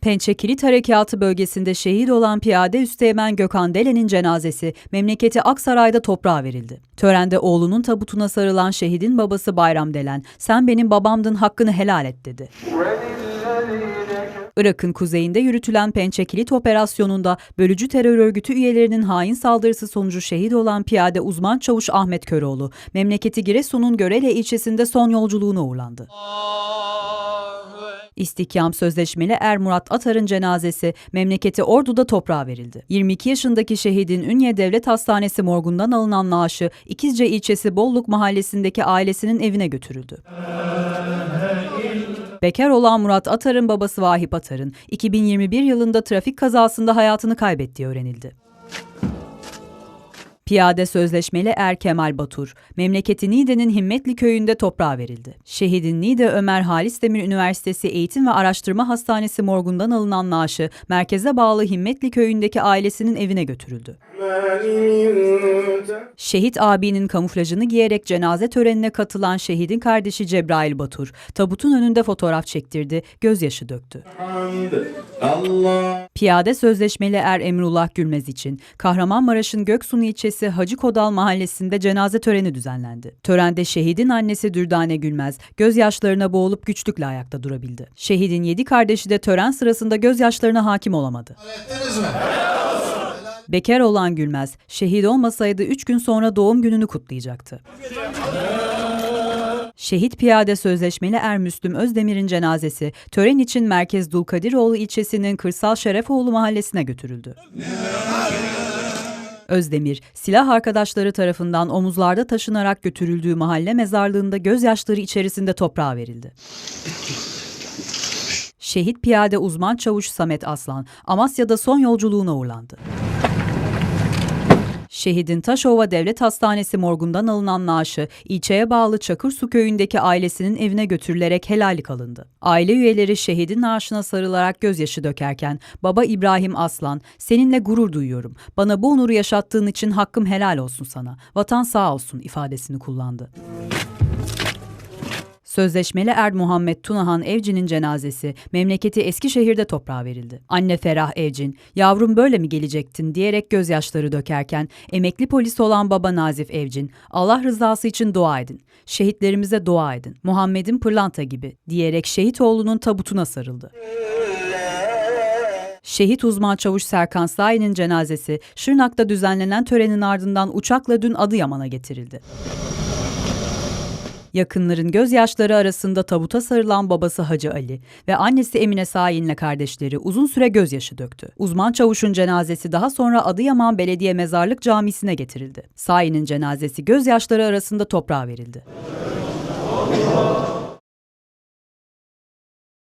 Pençe Kilit Harekatı bölgesinde şehit olan piyade üsteğmen Gökhan Delen'in cenazesi memleketi Aksaray'da toprağa verildi. Törende oğlunun tabutuna sarılan şehidin babası Bayram Delen, sen benim babamdın hakkını helal et dedi. Irak'ın kuzeyinde yürütülen Pençe Kilit operasyonunda bölücü terör örgütü üyelerinin hain saldırısı sonucu şehit olan piyade uzman çavuş Ahmet Köroğlu, memleketi Giresun'un Görele ilçesinde son yolculuğuna uğurlandı. İstihkam sözleşmeli Er Murat Atar'ın cenazesi memleketi Ordu'da toprağa verildi. 22 yaşındaki şehidin Ünye Devlet Hastanesi morgundan alınan naaşı İkizce ilçesi Bolluk mahallesindeki ailesinin evine götürüldü. Bekar olan Murat Atar'ın babası Vahip Atar'ın 2021 yılında trafik kazasında hayatını kaybettiği öğrenildi. Piyade sözleşmeli Er Kemal Batur, memleketi Niğde'nin Himmetli köyünde toprağa verildi. Şehidin Niğde Ömer Halis Demir Üniversitesi Eğitim ve Araştırma Hastanesi morgundan alınan naaşı merkeze bağlı Himmetli köyündeki ailesinin evine götürüldü. Şehit abinin kamuflajını giyerek cenaze törenine katılan şehidin kardeşi Cebrail Batur, tabutun önünde fotoğraf çektirdi, gözyaşı döktü. Piyade sözleşmeli er Emrullah Gülmez için Kahramanmaraş'ın Göksun ilçesi Hacı Kodal mahallesinde cenaze töreni düzenlendi. Törende şehidin annesi Dürdane Gülmez gözyaşlarına boğulup güçlükle ayakta durabildi. Şehidin yedi kardeşi de tören sırasında gözyaşlarına hakim olamadı. ettiniz mi? Bekar olan Gülmez, şehit olmasaydı üç gün sonra doğum gününü kutlayacaktı. Şehit piyade sözleşmeli er Müslüm Özdemir'in cenazesi tören için Merkez Dulkadiroğlu ilçesinin Kırsal Şerefoğlu mahallesine götürüldü. Özdemir, silah arkadaşları tarafından omuzlarda taşınarak götürüldüğü mahalle mezarlığında gözyaşları içerisinde toprağa verildi. Şehit piyade uzman çavuş Samet Aslan, Amasya'da son yolculuğuna uğurlandı. Şehidin Taşova Devlet Hastanesi morgundan alınan naaşı ilçeye bağlı Çakırsu köyündeki ailesinin evine götürülerek helallik alındı. Aile üyeleri şehidin naaşına sarılarak gözyaşı dökerken baba İbrahim Aslan seninle gurur duyuyorum. Bana bu onuru yaşattığın için hakkım helal olsun sana. Vatan sağ olsun ifadesini kullandı. Sözleşmeli Er Muhammed Tunahan Evcin'in cenazesi memleketi Eskişehir'de toprağa verildi. Anne Ferah Evcin, yavrum böyle mi gelecektin diyerek gözyaşları dökerken emekli polis olan baba Nazif Evcin, Allah rızası için dua edin, şehitlerimize dua edin, Muhammed'in pırlanta gibi diyerek şehit oğlunun tabutuna sarıldı. Şehit uzman çavuş Serkan Sayi'nin cenazesi Şırnak'ta düzenlenen törenin ardından uçakla dün Adıyaman'a getirildi. Yakınların gözyaşları arasında tabuta sarılan babası Hacı Ali ve annesi Emine Sayin'le kardeşleri uzun süre gözyaşı döktü. Uzman çavuşun cenazesi daha sonra Adıyaman Belediye Mezarlık Camisi'ne getirildi. Sayin'in cenazesi gözyaşları arasında toprağa verildi.